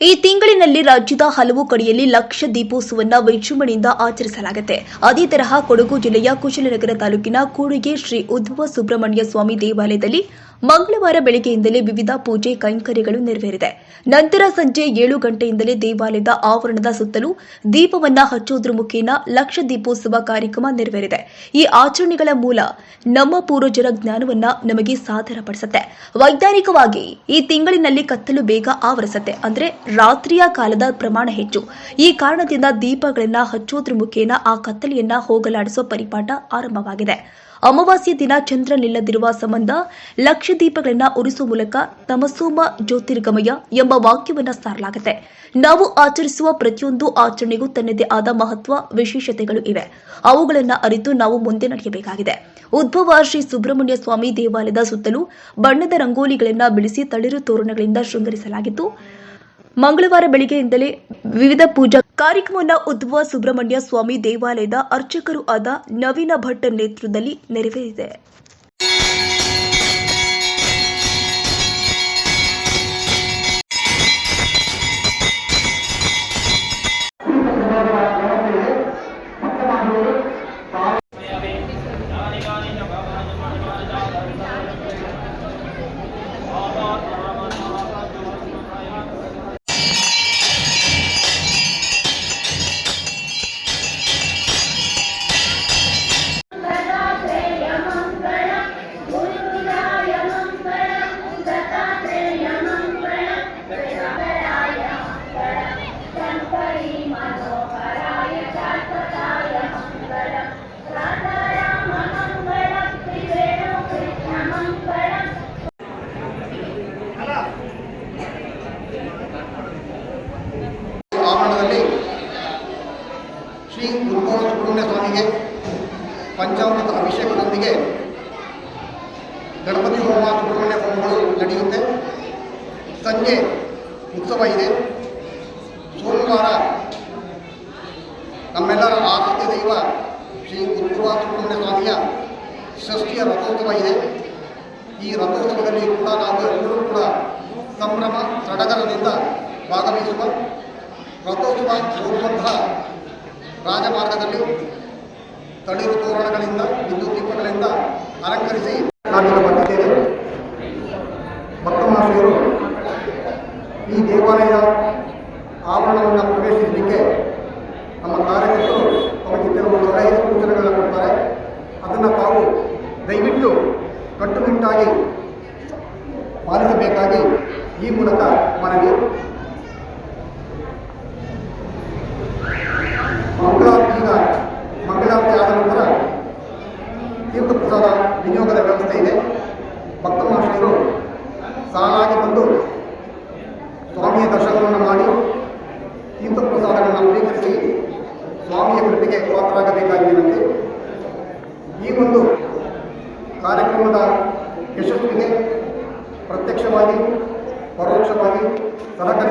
ಈ ತಿಂಗಳಿನಲ್ಲಿ ರಾಜ್ಯದ ಹಲವು ಕಡೆಯಲ್ಲಿ ಲಕ್ಷ ದೀಪೋತ್ಸವವನ್ನು ವಿಜೃಂಭಣೆಯಿಂದ ಆಚರಿಸಲಾಗುತ್ತೆ. ಅದೇ ತರಹ ಕೊಡಗು ಜಿಲ್ಲೆಯ ಕುಶಲನಗರ ತಾಲೂಕಿನ ಕೂಡಿಗೆ ಶ್ರೀ ಉದ್ಧವ ಸುಬ್ರಹ್ಮಣ್ಯ ಸ್ವಾಮಿ ದೇವಾಲಯದಲ್ಲಿ ಮಂಗಳವಾರ ಬೆಳಗ್ಗೆಯಿಂದಲೇ ವಿವಿಧ ಪೂಜೆ ಕೈಂಕರ್ಯಗಳು ನೆರವೇರಿದೆ. ನಂತರ ಸಂಜೆ ಏಳು ಗಂಟೆಯಿಂದಲೇ ದೇವಾಲಯದ ಆವರಣದ ಸುತ್ತಲೂ ದೀಪವನ್ನ ಹಚ್ಚುವುದರ ಮುಖೇನ ಲಕ್ಷ ದೀಪೋತ್ಸವ ಕಾರ್ಯಕ್ರಮ ನೆರವೇರಿದೆ. ಈ ಆಚರಣೆಗಳ ಮೂಲ ನಮ್ಮ ಪೂರ್ವಜರ ಜ್ಞಾನವನ್ನ ನಮಗೆ ಸಾದರಪಡಿಸುತ್ತೆ. ವೈಜ್ಞಾನಿಕವಾಗಿ ಈ ತಿಂಗಳಿನಲ್ಲಿ ಕತ್ತಲು ಬೇಗ ಆವರಿಸುತ್ತೆ. ಅಂದ್ರೆ ರಾತ್ರಿಯ ಕಾಲದ ಪ್ರಮಾಣ ಹೆಚ್ಚು. ಈ ಕಾರಣದಿಂದ ದೀಪಗಳನ್ನ ಹಚ್ಚೋದ್ರ ಮುಖೇನ ಆ ಕತ್ತಲೆಯನ್ನ ಹೋಗಲಾಡಿಸುವ ಪರಿಪಾಠ ಆರಂಭವಾಗಿದೆ. ಅಮಾವಾಸ್ಯ ದಿನ ಚಂದ್ರನಿಲ್ಲದಿರುವ ಸಂಬಂಧ ಲಕ್ಷ ದೀಪಗಳನ್ನ ಉರಿಸುವ ಮೂಲಕ ತಮಸೋಮ ಜ್ಯೋತಿರ್ಗಮಯ ಎಂಬ ವಾಕ್ಯವನ್ನು ಸಾರಲಾಗುತ್ತೆ. ನಾವು ಆಚರಿಸುವ ಪ್ರತಿಯೊಂದು ಆಚರಣೆಗೂ ತನ್ನದೇ ಆದ ಮಹತ್ವ, ವಿಶೇಷತೆಗಳು ಇವೆ. ಅವುಗಳನ್ನು ಅರಿತು ನಾವು ಮುಂದೆ ನಡೆಯಬೇಕಾಗಿದೆ. ಉದ್ಭವ ಶ್ರೀ ಸುಬ್ರಹ್ಮಣ್ಯ ಸ್ವಾಮಿ ದೇವಾಲಯದ ಸುತ್ತಲೂ ಬಣ್ಣದ ರಂಗೋಲಿಗಳನ್ನು ಬಿಡಿಸಿ ತಳಿರು ತೋರಣಗಳಿಂದ ಶೃಂಗರಿಸಲಾಗಿತ್ತು. ಮಂಗಳವಾರ ಬೆಳಿಗ್ಗೆಯಿಂದಲೇ ವಿವಿಧ ಪೂಜಾ ಕಾರ್ಯಕ್ರಮವನ್ನು ಉದ್ಭವ ಸುಬ್ರಹ್ಮಣ್ಯ ಸ್ವಾಮಿ ದೇವಾಲಯದ ಅರ್ಚಕರು ಆದ ನವೀನ ಭಟ್ ನೇತೃತ್ವದಲ್ಲಿ ನೆರವೇರಿದೆ. ಉದ್ಭವ ಸುಬ್ರಹ್ಮಣ್ಯ ಸ್ವಾಮಿಗೆ ಪಂಚಾಮೃತ ಅಭಿಷೇಕದೊಂದಿಗೆ ಗಣಪತಿ ಹೋಮ ಸುಬ್ರಹ್ಮಣ್ಯ ಹೋಮಗಳು ನಡೆಯುತ್ತೆ. ಸಂಜೆ ಉತ್ಸವ ಇದೆ. ಸೋಮವಾರ ನಮ್ಮೆಲ್ಲರ ಆರಾಧ್ಯ ದೈವ ಶ್ರೀ ಉದ್ಭವ ಸುಬ್ರಹ್ಮಣ್ಯ ಸ್ವಾಮಿಯ ಷಷ್ಠಿಯ ರಥೋತ್ಸವ ಇದೆ. ಈ ರಥೋತ್ಸವದಲ್ಲಿ ಕೂಡ ನಾವು ಎಲ್ಲರೂ ಕೂಡ ಸಂಭ್ರಮ, ಸಡಗರದಿಂದ ಭಾಗವಹಿಸುವ ರಥೋತ್ಸವ ಹೋಗುವಂತಹ ರಾಜಮಾರ್ಗದಲ್ಲಿ ತಳಿರು ತೋರಣಗಳಿಂದ, ವಿದ್ಯುತ್ ದೀಪಗಳಿಂದ ಅಲಂಕರಿಸಿ ನಾವಿಲ್ಲಿ ಬಂದಿದ್ದೇವೆ. ಭಕ್ತ ಮಹಾಶಯರು ಈ ದೇವಾಲಯ ಆವರಣವನ್ನು ಪ್ರವೇಶಿಸಲಿಕ್ಕೆ ನಮ್ಮ ಕಾರ್ಯಕರ್ತರು ಅವರಿಗೆ ಕೆಲವು ಸಲಹೆ ಸೂಚನೆಗಳನ್ನು ಕೊಡ್ತಾರೆ. ಅದನ್ನು ತಾವು ದಯವಿಟ್ಟು ಕಟ್ಟುನಿಟ್ಟಾಗಿ ಪಾಲಿಸಬೇಕಾಗಿ ಈ ಮೂಲಕ ಮನವಿ ಸ್ವಾಮಿಯ ಕೃಪೆಗೆ ಪಾತ್ರರಾಗಬೇಕಾಗಿ ವಿನಂತಿ ಈ ಒಂದು ಕಾರ್ಯಕ್ರಮದ ಯಶಸ್ವಿಗೆ ಪ್ರತ್ಯಕ್ಷವಾಗಿ ಪರೋಕ್ಷವಾಗಿ ಸಹಕರಿಸಿ